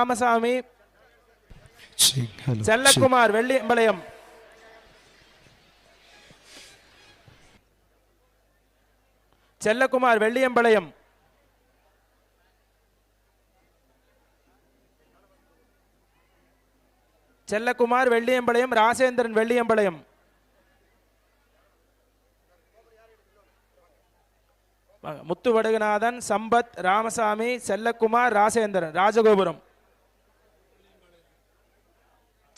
ராமசாமி. செல்லக்குமார் வெள்ளியம்பாளையம் செல்லக்குமார் வெள்ளியம்பாளையம் செல்லக்குமார் வெள்ளியம்பாளையம் ராசேந்திரன் வெள்ளியம்பாளையம் வாங்க. முத்து வடுகநாதன் சம்பத் ராமசாமி செல்லக்குமார் ராசேந்திரன் ராஜகோபுரம்.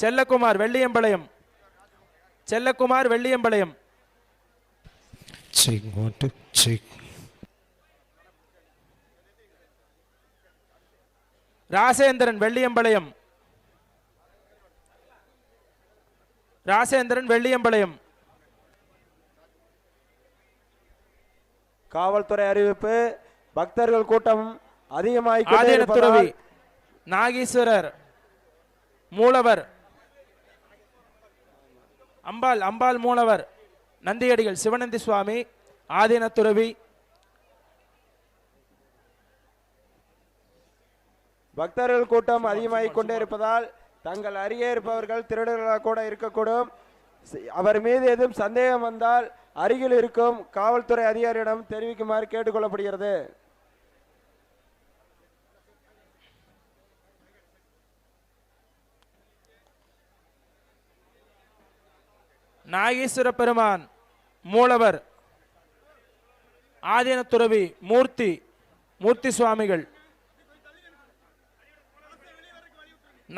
செல்லக்குமார் வெள்ளியம்பாளையம். செல்லக்குமார் வெள்ளியம்பாளையம். ராசேந்திரன் வெள்ளியம்பாளையம். ராசேந்திரன் வெள்ளியம்பாளையம். காவல்துறை அறிவிப்பு பக்தர்கள் கூட்டம் துறவி நாகீஸ்வரர் மூலவர் அம்பாள் அம்பாள் மூலவர் நந்தியடிகள் சிவநந்தி சுவாமி ஆதீனத்துறவி. பக்தர்கள் கூட்டம் அதிகமாகிக் கொண்டே இருப்பதால் தங்கள் அருகே இருப்பவர்கள் திருடர்களாக கூட இருக்கக்கூடும். அவர் மீது எதுவும் சந்தேகம் வந்தால் அருகில் இருக்கும் காவல்துறை அதிகாரியிடம் தெரிவிக்குமாறு கேட்டுக்கொள்ளப்படுகிறது நாகேஸ்வர பெருமான் மூலவர் ஆதீன துறவி மூர்த்தி மூர்த்தி சுவாமிகள்.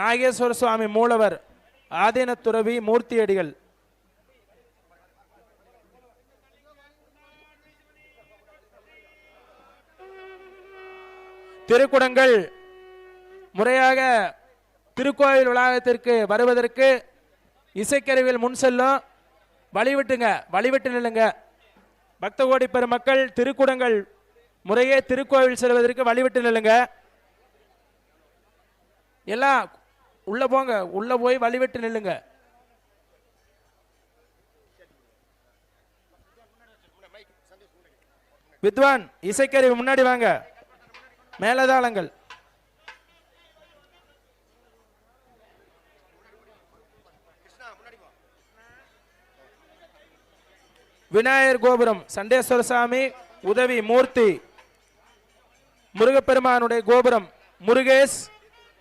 நாகேஸ்வர சுவாமி மூலவர் ஆதீன துறவி மூர்த்தியடிகள். திருக்குடங்கள் முறையாக திருக்கோயில் வளாகத்திற்கு வருவதற்கு இசைக்கருவியில் முன் செல்லும் வழிவிட்டுங்க வழிவிட்டு நில்லுங்க. பக்த கோடி பெருமக்கள் திருக்குடங்கள் முறையே திருக்கோவில் செல்வதற்கு வழிவிட்டு நில்லுங்க. எல்லாம் உள்ள போங்க உள்ள போய் வழிவிட்டு நில்லுங்க. வித்வான் இசைக்கருவி முன்னாடி வாங்க. மேலதாளங்கள். விநாயகர் கோபுரம் சண்டேஸ்வர சாமி உதவி மூர்த்தி முருகப்பெருமானுடைய கோபுரம் முருகேஷ்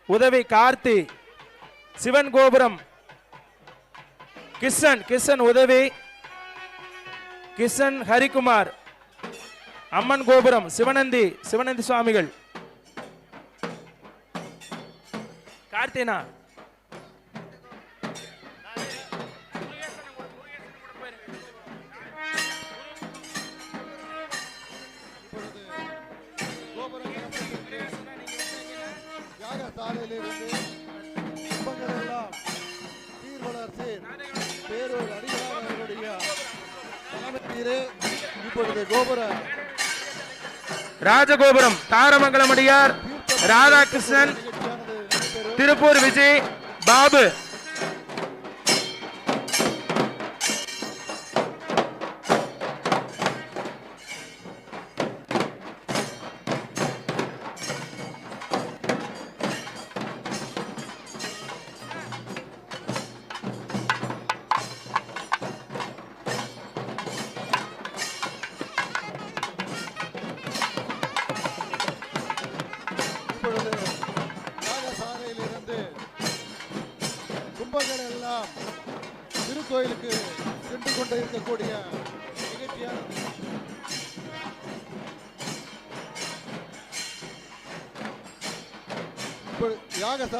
உதவி கார்த்தி சிவன் கோபுரம் கிஷன் கிஷன் உதவி கிஷன் ஹரிகுமார் அம்மன் கோபுரம் சிவனந்தி சிவனந்தி சுவாமிகள். கார்த்தினா ராஜகோபுரம் தாரமங்கலம் அடியார் ராதாகிருஷ்ணன் திருப்பூர் விஜய் பாபு.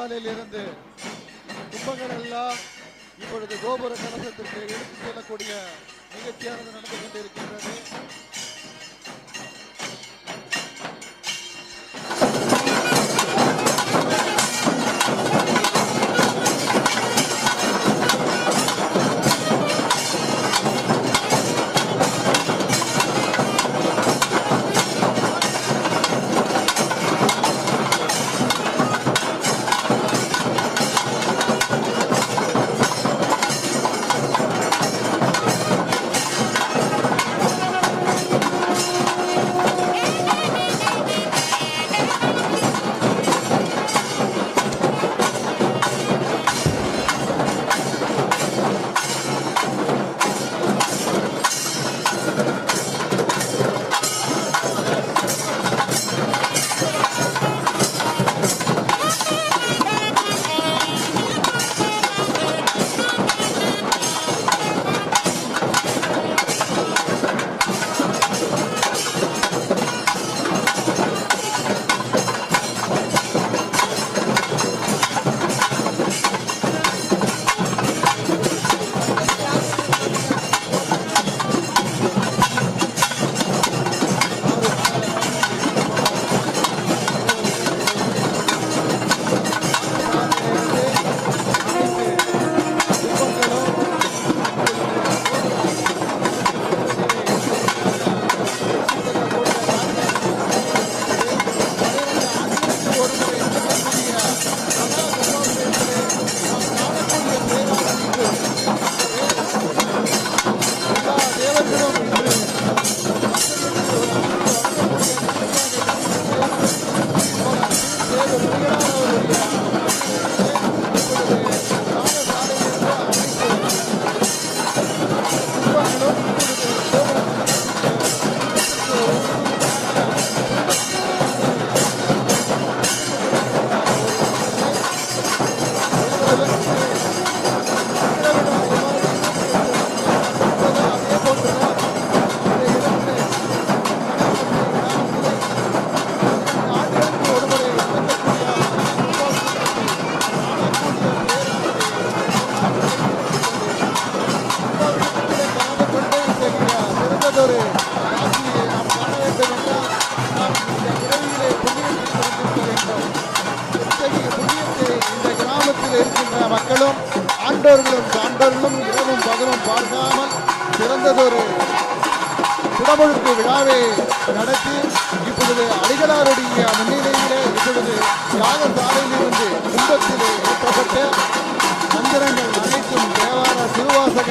சாலையில் இருந்து கும்பங்கள் எல்லாம் இப்பொழுது கோபுர கலசத்திற்கு எடுத்துச் செல்லக்கூடிய நிகழ்ச்சியானது நடந்து கொண்டிருக்கிறது.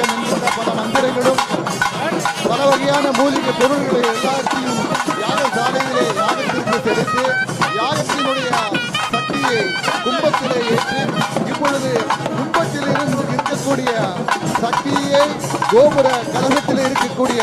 திருவாசகம் என்கின்ற பல மந்திரங்களும் பல வகையான மூலிகை பொருள்களை எல்லாத்தையும் யாகசாலையிலே யாகத்திற்கு செலுத்தி யாகத்தினுடைய சக்தியை கும்பத்திலே ஏற்றி இப்பொழுது கும்பத்திலிருந்து இருக்கக்கூடிய சக்தியை கோபுர கலசத்தில் இருக்கக்கூடிய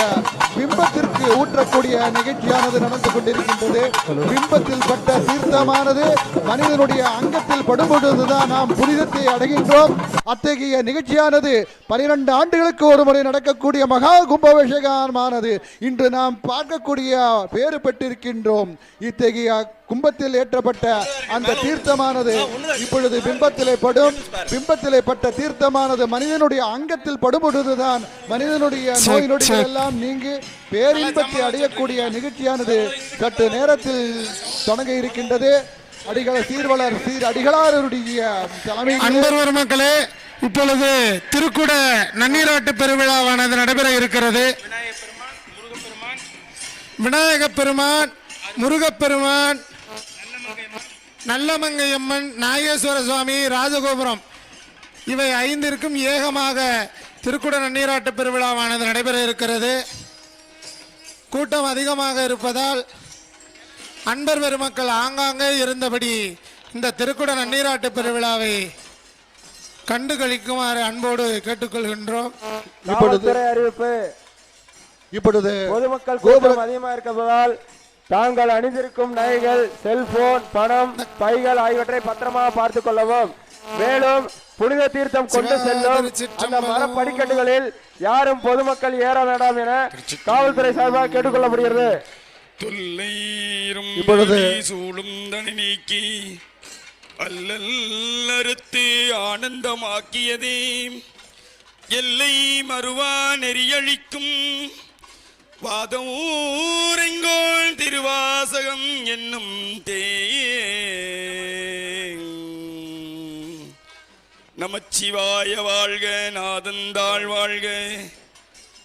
பிம்பத்திற்கு ஊற்றக்கூடிய நிகழ்ச்சியானது நடந்து கொண்டிருக்கின்றது. பிம்பத்தில் பட்ட தீர்த்தமானது மனிதனுடைய அங்கத்தில் படும்பொழுதுதான் நாம் புனிதத்தை அடைகின்றோம். அத்தகைய நிகழ்ச்சியானது பனிரெண்டு ஆண்டுகளுக்கு ஒரு முறை நடக்கக்கூடிய மகா கும்பாபிஷேகமானது. இன்று நாம் பார்க்கக்கூடிய பேறு பெற்றிருக்கின்றோம். இத்தகைய கும்பத்தில் ஏற்றப்பட்ட அந்த தீர்த்தமானது இப்பொழுது பிம்பத்திலே படும். பிம்பத்திலே பட்ட தீர்த்தமானது மனிதனுடைய அங்கத்தில் படும்பொழுதுதான் மனிதனுடைய நோய் நொடிகள் எல்லாம் நீங்கி பேரின்பத்தை அடையக்கூடிய நிகழ்ச்சியானது சற்று நேரத்தில் தொடங்க இருக்கின்றது. அடிகள சீர்வளர் சீர் அடிகளாருடைய தலைமை அன்பர் மக்களே இப்பொழுது திருக்குட நன்னீராட்டு பெருவிழாவானது நடைபெற இருக்கிறது. விநாயக பெருமான் முருகப்பெருமான் நல்லமங்கையம்மன் நாகேஸ்வர சுவாமி ராஜகோபுரம் இவை ஐந்திற்கும் ஏகமாக திருக்குட நன்னீராட்டு பெருவிழாவானது நடைபெற இருக்கிறது. கூட்டம் அதிகமாக இருப்பதால் அன்பர் பெருமக்கள் ஆங்காங்கே இருந்தபடி இந்த திருக்குட நன்னீராட்டு பெருவிழாவை கண்டு கழிக்குமாறு அன்போடு கேட்டுக்கொள்கின்றோம். அறிவிப்பு. இப்பொழுது பொதுமக்கள் கூட்டம் அதிகமாக இருப்பதால் தாங்கள் அணிந்திருக்கும் நகைகள் செல்போன் பணம் பைகள் ஆகியவற்றை பத்திரமாக பார்த்துக் கொள்ளவும். மேலும் புனித தீர்த்தம் கொண்டு செல்லும் அந்த திருச்சிற்றம்பலம். மர படிக்கட்டுகளில் யாரும் பொதுமக்கள் ஏற வேண்டாம் என காவல்துறை சார்பாக கேட்டுக்கொள்ளப்படுகிறது. இப்பொழுது சூழும் தனி நீக்கி அல்லல் அறுத்து ஆனந்தமாக்கியதே. எல்லை மறுவா நெறியழிக்கும் வாதமூரெங்கோள் திருவாசகம் என்னும் தே நமச்சிவாய வாழ்க நாதந்தாள் வாழ்க.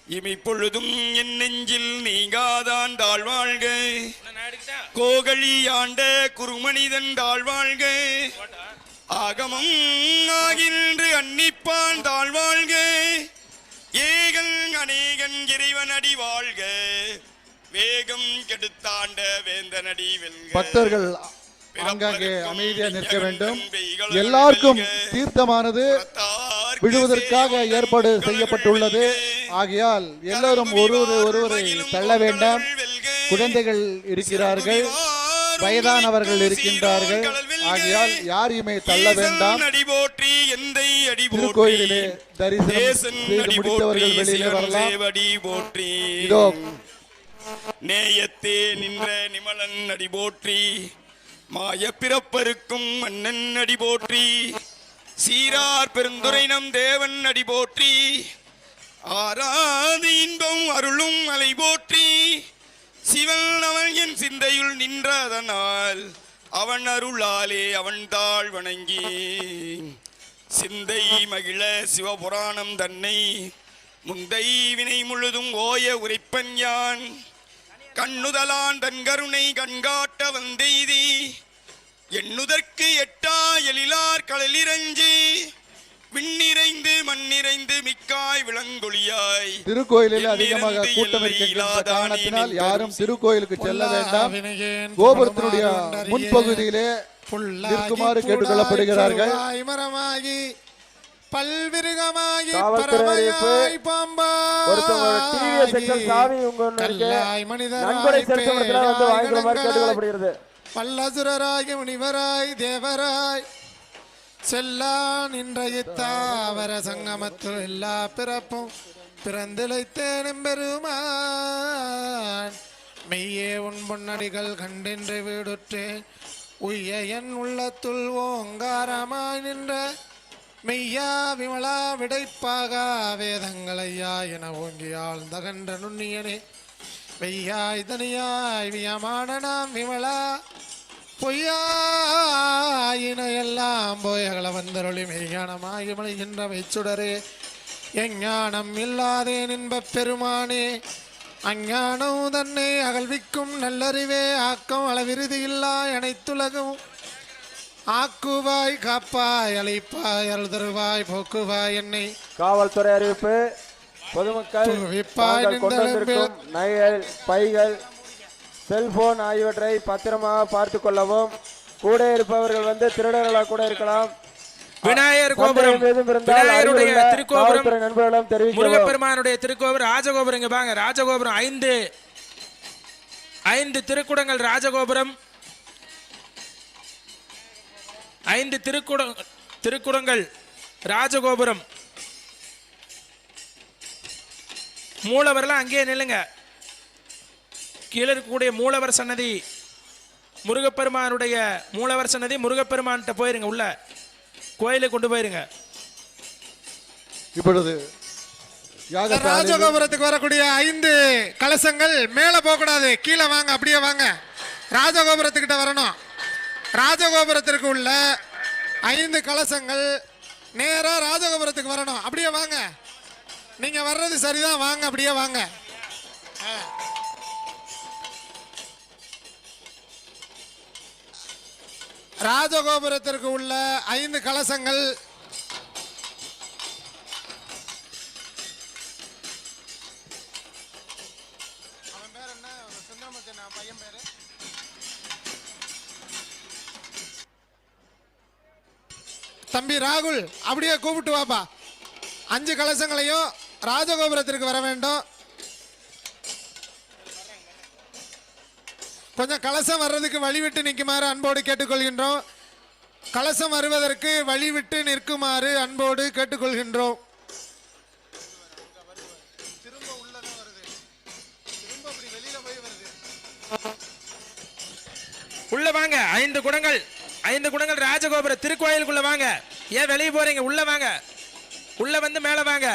இமைப்பொழுதும் என் நெஞ்சில் நீங்காதான் தாழ்வாழ்க கோகழி ஆண்ட குருமனிதன் தாழ்வாழ்க ஆகமம் ஆகின்று அன்னிப்பான் தாழ்வாழ்க ஏகன் அநேகன் இறைவன் அடி வாழ்க. வேகம் கெடுத்தாண்ட வேந்தனடி வெல்க. பக்தர்கள் ஆங்காங்கே அமைதியா நிற்க வேண்டும். எல்லாருக்கும் தீர்த்தமானது விழுவதற்காக ஏற்பாடு செய்யப்பட்டுள்ளது. ஆகையால் எல்லோரும் ஒருவரை ஒருவரை தள்ள வேண்டாம். குழந்தைகள் இருக்கிறார்கள். வயதானவர்கள் இருக்கின்றார்கள். ஆகையால் யாரையுமே தள்ள வேண்டாம். திருக்கோயிலிலே தரிசனம் செய்து முடித்தவர்கள் வெளியிலே வரலாம். இதோ. நேயத்தே நின்ற நிமலன் அடி போற்றி மாய பிறப்பருக்கும் மன்னன் அடி போற்றி. சீரார் பெருந்துரை நம் தேவன் அடி போற்றி. ஆராது இன்பம் அருளும் அலை போற்றி. சிவன் அவன் என் சிந்தையுள் நின்றதனால் அவன் அருளாலே அவன் தாழ் வணங்கி. சிந்தை மகிழ சிவபுராணம் தன்னை. முந்தை வினை முழுதும் ஓய உரைப்பன் யான். கண்ணுதலான் தன் கருணை கண்காட்ட வந்தெய்தி எண்ணுதற்கு எட்டா எழிலார் கடலிரஞ்சி விண்ணிறைந்து மண்ணிறைந்து மிக்காய் விளங்கொழியாய். திருக்கோயிலில் அதிகமாக கூட்டம் இருக்கின்ற காரணத்தினால் யாரும் திருக்கோயிலுக்கு செல்ல வேண்டாம் கோபுரத்தினுடைய முன்பகுதியிலே நிற்குமாறு கேட்டுக்கொள்ளப்படுகிறார்கள். அறிவிப்பு. பறவையாய் பாம்பாய் மனிதராய் கேட்டுக்கொள்ளப்படுகிறது. பல்லசுரராகி முனிவராய் தேவராய். செல்லா நின்ற இத்தாவர சங்கமத்தில் எல்லா பிறப்பும் பிறந்திழைத்தேனும் பெருமான். மெய்யே உன் பொன்னடிகள் கண்டென்று வீடுற்றேன். உய்ய என் உள்ளத்துள் ஓங்காரமாய் நின்ற மெய்யா விமலா விடைப்பாக வேதங்களையா என ஓங்கி ஆழ்ந்த நுண்ணியனே. வெய்யாய் தனியாய் வியமான நாம் விமலா பொய்யாயின எல்லாம் போய் அகல வந்தருளி மெய்ஞானமாகி மொழிகின்ற மெய்ச்சுடரே எஞ்ஞானம் இல்லாதே நின்ப பெருமானே. அஞ்ஞானம் தன்னை அகழ்விக்கும் நல்லறிவே. ஆக்கம் அளவிருதியில்லா அனைத்துலகும் ஆக்குவாய் காப்பாய் அழைப்பாய் அருள் தருவாய் போக்குவாய் என்னை. காவல்துறை அறிவிப்பு. பொதுமக்கள் தாங்கள் கொண்டு வந்திருக்கும் நகைகள் பைகள் செல்போன் ஆகியவற்றை பத்திரமாக பார்த்து கொள்ளவும். கூட இருப்பவர்கள் வந்து திருடர்களாக கூட இருக்கலாம். விநாயகர் கோபுரம். விநாயகருடைய திருக்கோபுரம். தெரிவிக்கவும். முருகப்பெருமானுடைய திருக்கோபுரம் ராஜகோபுரம் இங்க பாங்க ராஜகோபுரம் ஐந்து. ஐந்து திருக்குடங்கள் ராஜகோபுரம். ஐந்து திருக்குட திருக்குடங்கள் ராஜகோபுரம். மூலவர்லாம் அங்கேயே நில்லுங்க. கீழே இருக்கக்கூடிய மூலவர் சன்னதி முருகப்பெருமானுடைய மூலவர் சன்னதி முருகப்பெருமான்கிட்ட போயிருங்க உள்ள. கோயிலுக்கு கொண்டு போயிருங்க. இப்பொழுது ராஜகோபுரத்துக்கு வரக்கூடிய ஐந்து கலசங்கள் மேலே போகக்கூடாது. கீழே வாங்க அப்படியே வாங்க. ராஜகோபுரத்துக்கிட்ட வரணும். ராஜகோபுரத்திற்கு உள்ள ஐந்து கலசங்கள் நேராக ராஜகோபுரத்துக்கு வரணும். அப்படியே வாங்க. நீங்க வர்றது சரிதான். வாங்க அப்படியே வாங்க. ராஜகோபுரத்திற்கு உள்ள ஐந்து கலசங்கள் தம்பி ராகுல் அப்படியே கூப்பிட்டு வாப்பா. அஞ்சு கலசங்களையும் ராஜகோபுரத்திற்கு வர வேண்டும். கொஞ்சம் கலசம் வர்றதுக்கு வழிவிட்டு நிற்குமாறு அன்போடு கேட்டுக்கொள்கின்றோம். கலசம் வருவதற்கு வழிவிட்டு நிற்குமாறு அன்போடு கேட்டுக்கொள்கின்றோம். உள்ள வாங்க ஐந்து குடங்கள். ஐந்து குடங்கள் ராஜகோபுர திருக்கோயிலுக்குள்ள வாங்க. ஏன் வெளியே போறீங்க? உள்ள வாங்க. உள்ள வந்து மேல வாங்க.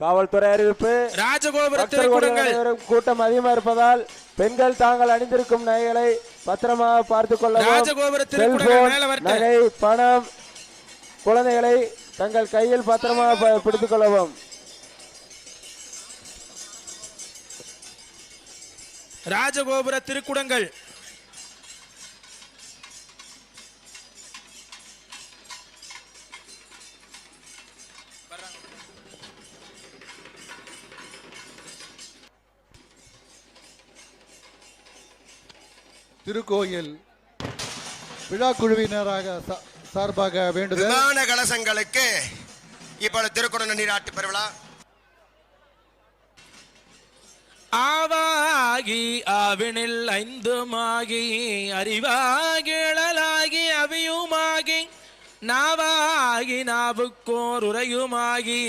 காவல்துறை அறிவிப்பு. ராஜகோபுர பக்தர்கள் திருக்குடங்கள். அனைவரும் கூட்டம் அதிகமா இருப்பதால் பெண்கள் தாங்கள் அணிந்திருக்கும் நகைகளை பத்திரமாக பார்த்து கொள்ளவும். ராஜகோபுர திருக்குடங்கள் செல்போன், மேல வரட்டும். நகை பணம் குழந்தைகளை தங்கள் கையில் பத்திரமாக பிடித்துக் கொள்ளவும் ராஜகோபுர திருக்குடங்கள். திருக்கோயில் விழா குழுவினராக சார்பாக வேண்டுதல். விமான கலசங்களுக்கு இப்பொழுது திருக்குறள் நீராட்டு பெருவிழா. ஆவாகி ஆவினில் ஐந்துமாகி அறிவாகிழலாகி அவியுமாகி நாவாகி நாவுக்கோர் உரையுமாகி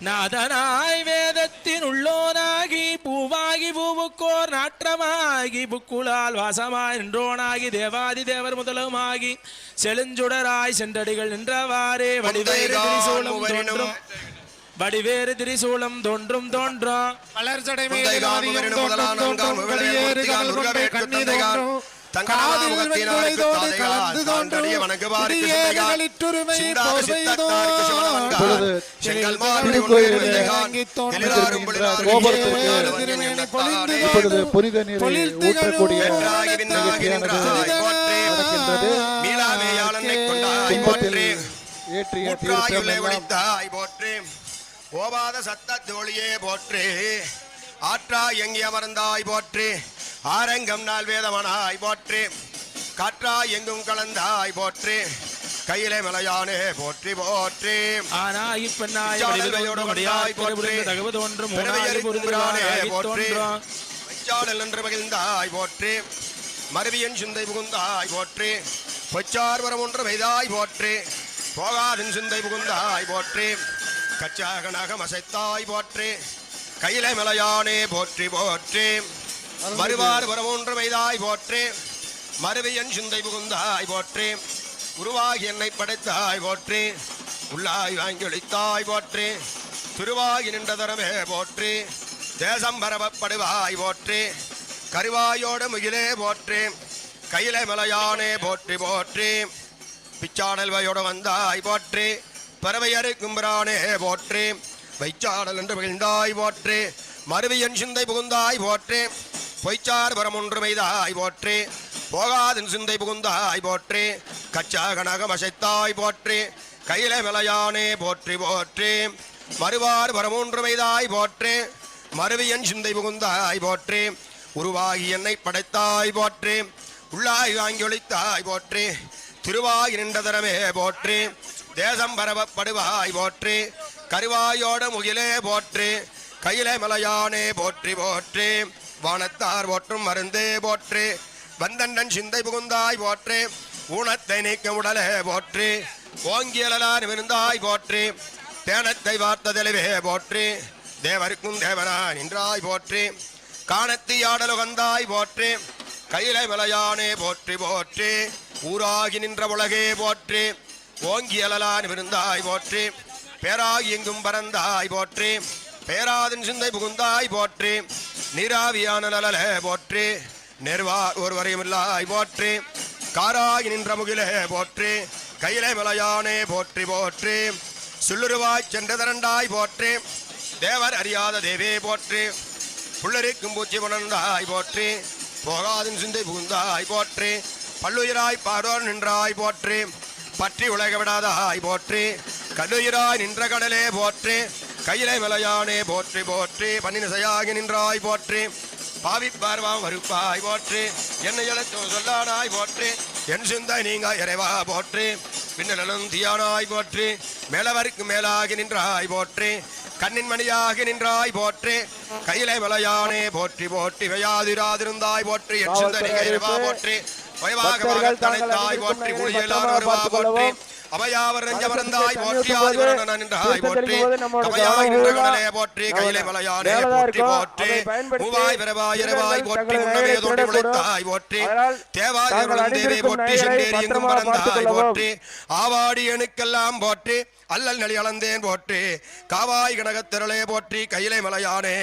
நாதனாய் வேதத்தின் உள்ளோனாகி பூவாகி பூவுக்கோர் நாற்றமாகி புக்குளால் வாசமாய் நின்றோனாகி தேவாதி தேவர் முதலுமாகி செழுஞ்சுடராய் சென்றடிகள் நின்றவாறே வடிவேறு திரிசூலம் தோன்றும். வடிவேறு திரிசூலம் தோன்றும் தோன்றும் வளர்ச்சடை இப்பொழுது புனித நீரை ஊற்றக்கூடிய ஏற்றிய தீர்த்தம் எல்லாம் ஓவாத சத்த தோழியே போற்றி. ஆற்றா எங்கி அமர்ந்தாய் போற்றி. ஆரங்கம் நாள் வேதவனாய் போற்றி. காற்றா எங்கும் கலந்தாய் போற்றி. கையிலே மலையானே போற்றி போற்றி. ஆனாய் பெண்ணாய் வடியாய் அடியாய் போற்றி. வைச்சாடல் என்று மகிழ்ந்தாய் போற்றி. மருவியன் சிந்தை புகுந்தாய் போற்றி. பொச்சார் வரம் ஒன்று வைதாய் போற்றி. போகாதின் சிந்தை புகுந்தாய் போற்றி. கச்சாகனாக மசைத்தாய் போற்றி. கையிலை மலையானே போற்றி போற்றி. மறுவார் வரம் ஒன்று போற்றே. மறுவியன் சிந்தை புகுந்தாய் போற்றே. உருவாகி என்னை படைத்தாய் போற்றே. உள்ளாய் வாங்கி ஒழித்தாய் போற்றே. திருவாகி நின்றதரமே போற்றே. தேசம் பரவப்படுவாய் போற்றே. கருவாயோட முகிலே போற்றே. கையில மலையானே போற்றி போற்றி. பிச்சாடல் வயோட வந்தாய் போற்றி. பறவையறு கும்பரானே போற்றி. வைச்சாடல் என்று மகிழ்ந்தாய் போற்றி. மருவியன் சிந்தை புகுந்தாய் போற்றி. பொய்ச்சார் பரமொன்று மெய்தாய் போற்றி. போகாதன் சிந்தை புகுந்தாய் போற்றி. கச்சா கனகம் அசைத்தாய் போற்றி. கையில விளையானே போற்றி போற்றி. மறுவார் பரமொன்று மெய்தாய் போற்றி. மருவியன் சிந்தை புகுந்தாய் போற்றி. உருவாகி என்னை படைத்தாய் போற்றி. உள்ளாய் வாங்கி ஒழித்தாய் போற்றி. திருவாகி நின்றதரமே தரமே தேசம் பரவப்படுவாய் போற்றி. கருவாயோட முகிலே போற்றி. கையிலே மலையானே போற்றி போற்றி. வானத்தார் போற்றும் மருந்தே போற்று. வந்தண்டன் சிந்தை புகுந்தாய் போற்று. ஊனத்தை நீக்க உடலே போற்று. ஓங்கியலார் விருந்தாய் போற்று. தேனத்தை வார்த்த தெளிவே போற்று. தேவருக்கும் தேவனா நின்றாய் போற்றி. காணத்தி ஆடலுகந்தாய் போற்று. கையில விளையானே போற்றி போற்று. ஊராகி நின்ற உலகே போற்று. ஓங்கியலான் விருந்தாய் போற்று. பேராகி எங்கும் பறந்தாய் போற்று. பேராதின் சிந்தை புகுந்தாய் போற்று. நீராவியான நலல போற்றி நெர்வார் ஒருவரையும் இல்லாய் போற்றி காராகி நின்ற முகிலே போற்றி கையிலே மலையானே போற்றி போற்றி சுள்ளுருவாய் சென்ற தரண்டாய் போற்றி தேவர் அறியாத தேவே போற்றி புள்ளரிக்கும் பூச்சி புணர்ந்தாய் போற்றி போகாதின் சிந்தை புகுந்தாய் போற்றி பல்லுயிராய் பாடோர் நின்றாய் போற்றி பற்றி உலக விடாதாய் போற்றி கல்லுயிராய் நின்ற கடலே போற்றி கையிலை மலையானே போற்றி போற்றி. பன்னினசையாகி நின்றாய் போற்றி. பாவி பார்வாம் வருப்பாய் போற்றி. என்னை இழச்சோ சொல்லானாய் போற்றி. என் சிந்தை நீங்க இறைவா போற்றி. பின்னலும் தியானாய் போற்றி. மேலவருக்கு மேலாகி நின்றாய் போற்றி. கண்ணின் மணியாகி நின்றாய் போற்றி. கையிலை மலையானே போற்றி போற்றி. வையாதிராதிருந்தாய் போற்றி. என் சிந்தை நீங்க இறைவா போற்றி. தாங்கள் தனைத்தாய் போற்றி பார்த்துக் போற்றி. கொள்ளவும். அவையாவர் நெஞ்சமர்ந்தாய் தண்ணீர் போற்றி ஆதிவரணன் தீர்த்தம் போற்றி. தெளிக்கும் போது நம்மளோட கவையாய் நின்ற கவனம் கடலே போற்றி கையிலை மலையானே போற்றி. போற்றி. மூவாய் பிறவாய் இரவாய் போற்றி உண்ணவே தோண்டி போற்றி. தேவே போற்றி செண்டேரி எங்கும் பறந்தாய். போற்றி. ஆவாடி எனுக்கெல்லாம் போற்றி அல்லல் அளந்தேன் போற்றி. காவாய் கனகத்திரளே போற்றி கையிலை மலையானே.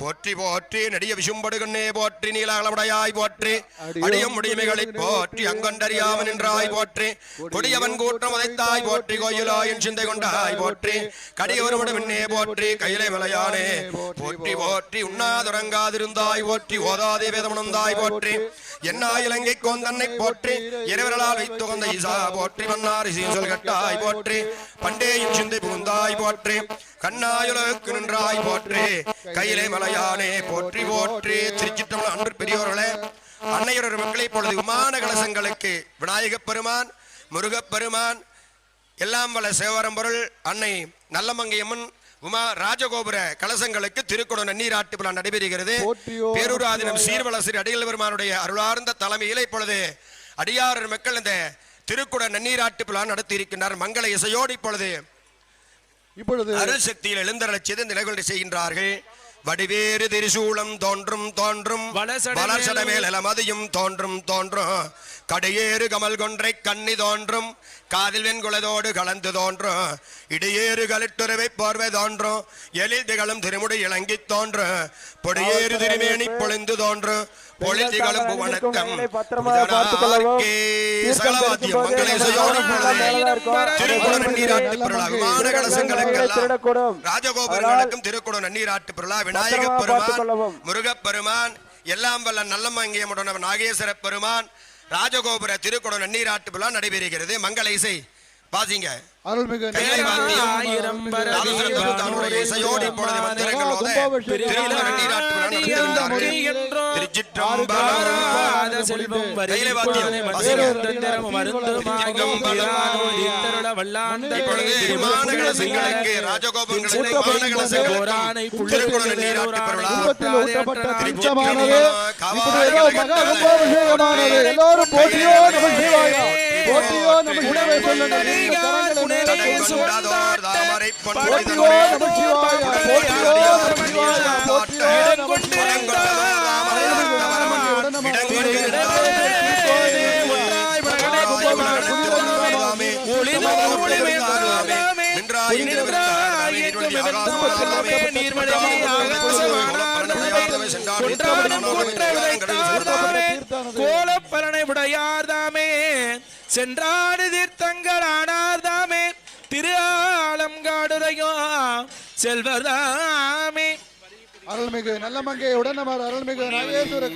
போற்றி போற்றி நெடிய விசும்படுகண்ணே போற்றி நீலாளமுடையாய் போற்றி. அடியும் முடிமைகளை போற்றி அங்கொண்டறியாம நின்றாய் போற்றி. கொடியவன் கூட்டம் உதைத்தாய் போற்றி கோயிலாயின் சிந்தை கொண்டாய் போற்றி. கடியவரோடு மின்னே போற்றி கையிலை மலையானே. போற்றி போற்றி உண்ணாதுறங்காதிருந்தாய் போற்றி ஓதாதே வேதமுணந்தாய் போற்றி என்னா இலங்கை கோந்தன்னை போற்றி இரவர்களால் வைத்துகந்த ஈசா போற்றி மன்னாரி சீசல் கட்டாய் போற்றி. பண்டேயின் சிந்தை புகுந்தாய் போற்றி. கண்ணாயுலகுக்கு நின்றாய் போற்றி. கையிலே மலையானே போற்றி போற்றி. திருச்சிற்றம்பலம் அன்பு பெரியோர்களே. அன்னையரொரு மக்களை இப்பொழுது விமான கலசங்களுக்கு விநாயகப் பெருமான் முருகப் பெருமான் எல்லாம் வல்ல சேவரம் பொருள் அன்னை நல்லமங்கையம்மன் உமா ராஜகோபுர கலசங்களுக்கு திருக்குட நன்னீராட்டு விழா நடைபெறுகிறது. பேரூராதினம் சீர்வலசிரி அடிகள் பெருமானுடைய அருளார்ந்த தலைமையில் இப்பொழுது அடியாரர் மக்கள் இந்த திருக்குட நன்னீராட்டு விழா நடத்தி இருக்கின்றார் மங்கள இசையோடு இப்பொழுது இப்பொழுது அருள் சக்தியில் எழுந்தரச் செய்து நிலைகொண்டு செய்கின்றார்கள். வடிவேறு திரிசூலம் தோன்றும் தோன்றும் வளசடை வளர்சடமேல் இளமதியும் தோன்றும் தோன்றும். கடையேறு கமல் கொன்றை கண்ணி தோன்றும் காதில் வெண்குலதோடு கலந்து தோன்றும். இடையேறு கலிட்டுறவை போர்வை தோன்றும் எழில் திகழும் திருமுடி இளங்கி தோன்றும். பொடியேறு திருமேனி பொழிந்து தோன்றும் பொழில் திகழும் வணக்கம் சகலவாத்தியம் மங்கள இசையோடு இப்பொழுது திருக்குட நீராட்டு பெருளா விமான கலசங்களுக்கெல்லாம் திருடக்கூடும் ராஜகோபுரங்களுக்கும் திருக்குட நன்னீராட்டு பெருளா விநாயக பெருமான் எல்லாம் வல்ல நல்லமங்கியமுடனவன் நாகேஸ்வர பெருமான் ராஜகோபுர திருக்குட நன்னீராட்டு பெருளா நடைபெறுகிறது மங்கள இசை வாசிங்க அருள்மிகு இசையோடு இப்பொழுது மந்திரங்கள் ஆராத செல்வம் எல்லோரும் போற்றியோ நம சிவாயா. போற்றியோ கோலப்பலனை உடையார்தாமே சென்றாடு தீர்த்தங்களானார்தாமே திரு ஆலங்காடுரையோ செல்வர்தாமே அருள்மிகு நல்லமங்கை உடனமர் அருள்மிகு நாகேஸ்வர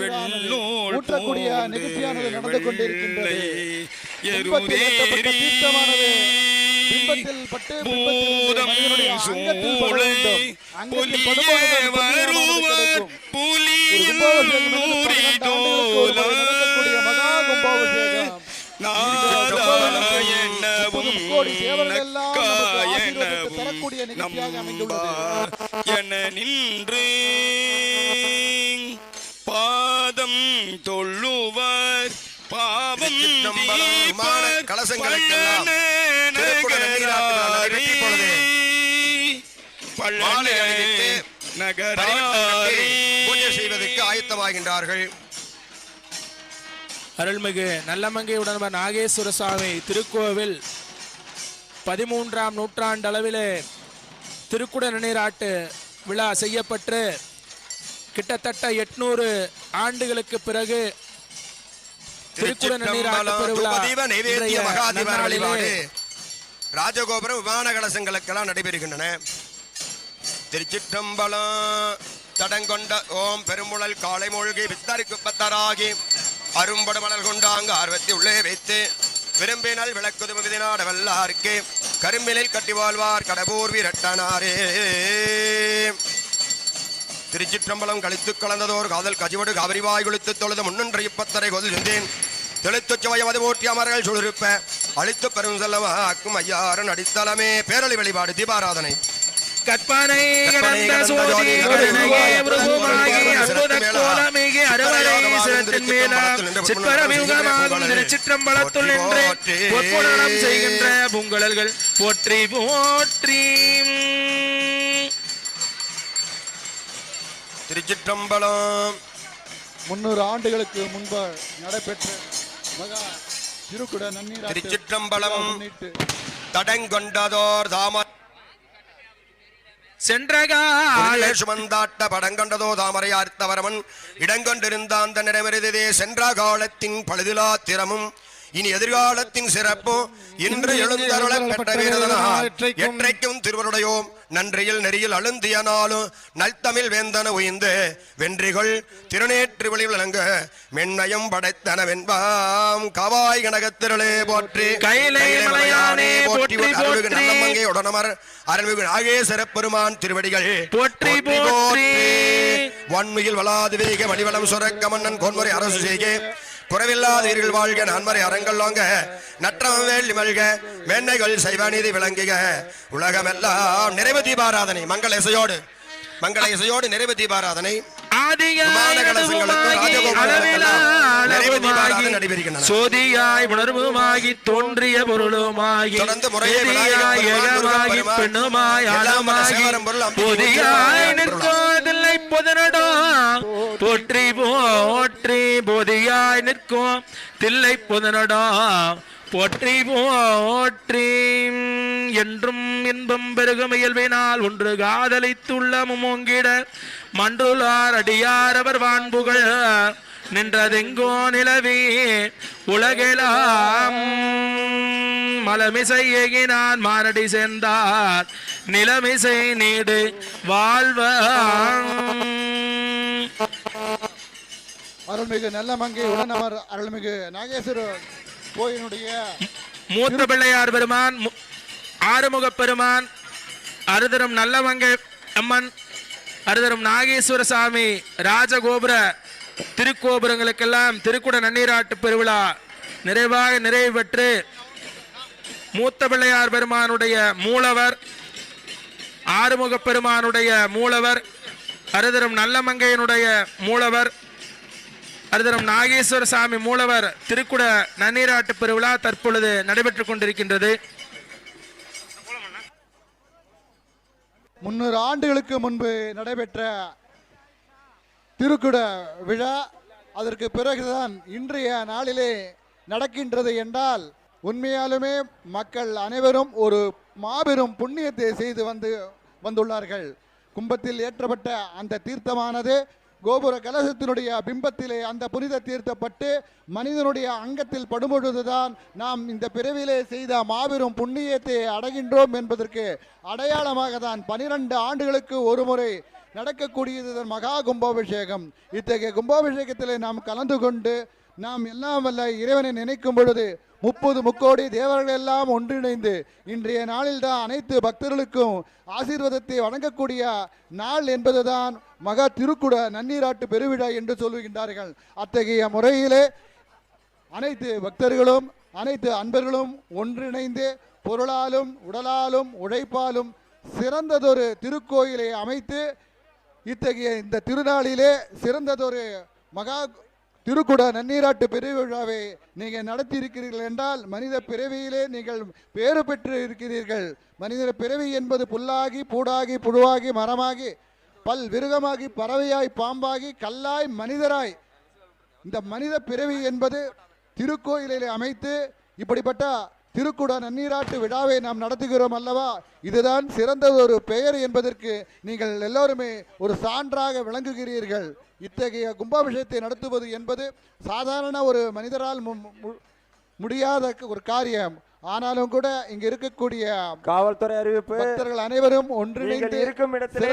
வெள்ளோள் ஊற்றக்கூடிய நிகழ்ச்சியானது நடந்து கொண்டிருக்கின்றது. எருதேறி என நின்று பாதம் தொழுவர். பாவம் கலசங்களுக்கெல்லாம் பரிவர்த்தனை பூஜை செய்வதற்கு ஆயத்தமாகின்றார்கள். அருள்மிகு நல்லமங்கை உடன்பர் நாகேஸ்வர சுவாமி திருக்கோவில் பதிமூன்றாம் நூற்றாண்டு அளவிலே திருக்குட நீராட்டு விழா செய்யப்பட்டு கிட்டத்தட்ட எட்நூறு ஆண்டுகளுக்கு பிறகு திருக்குட திருச்சிற்றம்பலம் பெருவிழா ராஜகோபுரம் விமான கலசங்களுக்கெல்லாம் நடைபெறுகின்றன. திருச்சிற்றம்பலம் தடங்கொண்ட ஓம் பெருமுழல் காலை மூழ்கி வித்தருக்கு பத்தராகி அரும்படு மணல் கொண்டாங்க ஆர்வத்தை உள்ளே வைத்து விரும்பினால் விளக்குதும் விதிநாட வல்லார்க்கு. கரும்பினில் கட்டி வாழ்வார் கடபூர் வீரட்டனாரே. திருச்சிற்றம்பலம் கழித்து கலந்ததோர் காதல் கஜிவடு காவிரிவாய் குளித்து தொழுது முன்னன்று இப்பத்தரை கொதிர்ந்தேன் தெளித்துச் சுவையமது போற்றி அமர்கள் சுழிருப்ப அழித்து பெரும் செல்லவாக்கும் ஐயாரன் அடித்தளமே. பேரொளி வழிபாடு தீபாராதனை. கற்பனை நின்று பொற்புணரம் செய்கின்ற பூங்கழல்கள் போற்றி போற்றி. திருச்சிற்றம்பலம். முன்னூறு ஆண்டுகளுக்கு முன்பு நடைபெற்ற மகா திருக்குட நன்னீர் திருச்சிற்றம்பலம். தடங்கொண்டதோர் தாம சென்றகால சுமந்தாட்ட படங்கொண்டதோ தாமரையார்த்தவரமன் இடங்கொண்டிருந்தான் தன்னிடமிருந்ததே சென்ற காலத்தின் பழுதிலா திறமும். இனி எதிர்காலத்தின் சிறப்பும் இன்று எழுந்தருள பெற்ற வீரதனால் எற்றைக்கும் திருவருடையோம். நன்றியில் நெறியில் அழுந்திய நாளும் நல்தமிழ் வேந்தன உயிந்து வென்றிகள் திருநேற்று விளங்க மென்னயம் படைத்தன வெண்பாம் காவாய் கனகத்திரளே போற்றி. கைலை மலையானே போற்றி. அருள்மிகு. நல்லமங்கை உடனமர். அருள்மிகு நாகேஸ்வர பெருமான் திருவடிகள். போற்றி போற்றி வன்மையில் வளாது வேக மணிவளம் சுரக்க மன்னன் கொன்முறை அரசு செய்க. குறைவில்லாதீர்கள் வாழ்க நன்மறை அறங்கள் நற்றவன் நற்றம மல்க மேன்மைகள் சைவ நீதி விளங்குக. உலகமெல்லாம் நிறைவு தீபாராதனை மங்கள இசையோடு. மங்கள இசையோடு நிறைவு தீபாராதனை. சோதியாய் உணர்வுமாகி தோன்றிய பொருளுமாகி பெண்ணுமாய் ஆழமாகி பொதியாய் நிற்கோதில்லை பொதனடோ போற்றி போற்றி போதியாய் நிற்கும் தில்லை பொதனடா போற்றி போற்றி என்றும் இன்பம் பெருகும் இயல்பினால் ஒன்று காதலித்துள்ள முமோங்கிட மன்றுளார் அடியார் அவர் நின்றதெங்கோ நிலவே உலகெலாம். மலமிசை எகினான் மாரடி சேர்ந்தார் நிலமிசை நீடு வாழ்வ அருள்மிகு நல்லமங்கை உடனவர் அருள்மிகு நாகேஸ்வரர். கோயிலுடைய மூத்த பிள்ளையார் பெருமான் ஆறுமுக பெருமான் அருதரும் நல்லமங்கை அம்மன் அருதரும் நாகேஸ்வர சாமி ராஜகோபுர திருக்கோபுரங்களுக்கெல்லாம் திருக்குட நன்னீராட்டு பெருவிழா நிறைவாக நிறைவு பெற்று மூத்த பிள்ளையார் பெருமானுடைய மூலவர் ஆறுமுக பெருமானுடைய மூலவர் அருதரும் நல்லமங்கையனுடைய மூலவர் அருதரம் நாகேஸ்வர சாமி மூலவர் திருக்குட நன்னீராட்டு பெருவிழா தற்பொழுது நடைபெற்றுக் கொண்டிருக்கின்றது. முன்னூறு ஆண்டுகளுக்கு முன்பு நடைபெற்ற திருக்குட விழா அதற்கு பிறகுதான் இன்றைய நாளிலே நடக்கின்றது என்றால் உண்மையாலுமே மக்கள் அனைவரும் ஒரு மாபெரும் புண்ணியத்தை செய்து வந்து வந்துள்ளார்கள். கும்பத்தில் ஏற்றப்பட்ட அந்த தீர்த்தமானது கோபுர கலசத்தினுடைய பிம்பத்திலே அந்த புனித தீர்த்தப்பட்டு மனிதனுடைய அங்கத்தில் படும்பொழுதுதான் நாம் இந்த பிறவிலே செய்த மாபெரும் புண்ணியத்தை அடைகின்றோம் என்பதற்கு அடையாளமாக தான் பனிரெண்டு ஆண்டுகளுக்கு ஒரு முறை நடக்கக்கூடியது மகா கும்பாபிஷேகம். இத்தகைய கும்பாபிஷேகத்திலே நாம் கலந்து கொண்டு நாம் எல்லாம் வல்ல இறைவனை நினைக்கும் பொழுது முப்பது முக்கோடி தேவர்கள் எல்லாம் ஒன்றிணைந்து இன்றைய நாளில்தான் அனைத்து பக்தர்களுக்கும் ஆசீர்வாதத்தை வழங்கக்கூடிய நாள் என்பதுதான் மகா திருக்குட நன்னீராட்டு பெருவிழா என்று சொல்லுகின்றார்கள். அத்தகைய முறையிலே அனைத்து பக்தர்களும் அனைத்து அன்பர்களும் ஒன்றிணைந்து பொருளாலும் உடலாலும் உழைப்பாலும் சிறந்ததொரு திருக்கோயிலை அமைத்து இத்தகைய இந்த திருநாளிலே சிறந்ததொரு மகா திருக்குட நன்னீராட்டு பெருவிழாவை நீங்கள் நடத்தி இருக்கிறீர்கள் என்றால் மனித பிறவியிலே நீங்கள் பேறு பெற்று இருக்கிறீர்கள் மனித பிறவி என்பது புல்லாகி பூடாகி புழுவாகி மரமாகி பல் விருகமாகி பறவையாய் பாம்பாகி கல்லாய் மனிதராய். இந்த மனித பிறவி என்பது திருக்கோயிலில் அமைத்து இப்படிப்பட்ட திருக்குட நன்னீராட்டு விழாவை நாம் நடத்துகிறோம் அல்லவா? இதுதான் சிறந்த ஒரு பெயர் என்பதற்கு நீங்கள் எல்லோருமே ஒரு சான்றாக விளங்குகிறீர்கள். இத்தகைய கும்பாபிஷேகத்தை நடத்துவது என்பது சாதாரண ஒரு மனிதரால் முடியாத ஒரு காரியம். ஆனாலும் கூட இங்கு இருக்கக்கூடிய காவல்துறை அறிவிப்பு பக்தர்கள் அனைவரும் ஒன்றிணைந்து இருக்கும் இடத்திலே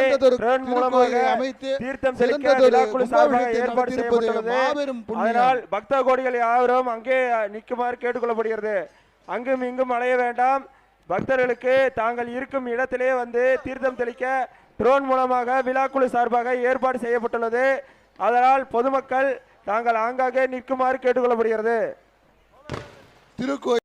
மூலமாக அமைத்து தீர்த்தம் செய்யப்பட்டுள்ளது. மாபெரும் அதனால் பக்த கோடிகள் யாவரும் அங்கே நிற்குமாறு கேட்டுக்கொள்ளப்படுகிறது. அங்கும் இங்கும் அலைய வேண்டாம். பக்தர்களுக்கு தாங்கள் இருக்கும் இடத்திலே வந்து தீர்த்தம் தெளிக்க ட்ரோன் மூலமாக விழாக்குழு சார்பாக ஏற்பாடு செய்யப்பட்டுள்ளது. அதனால் பொதுமக்கள் தாங்கள் ஆங்காங்கே நிற்குமாறு கேட்டுக்கொள்ளப்படுகிறது. திருக்கோயில்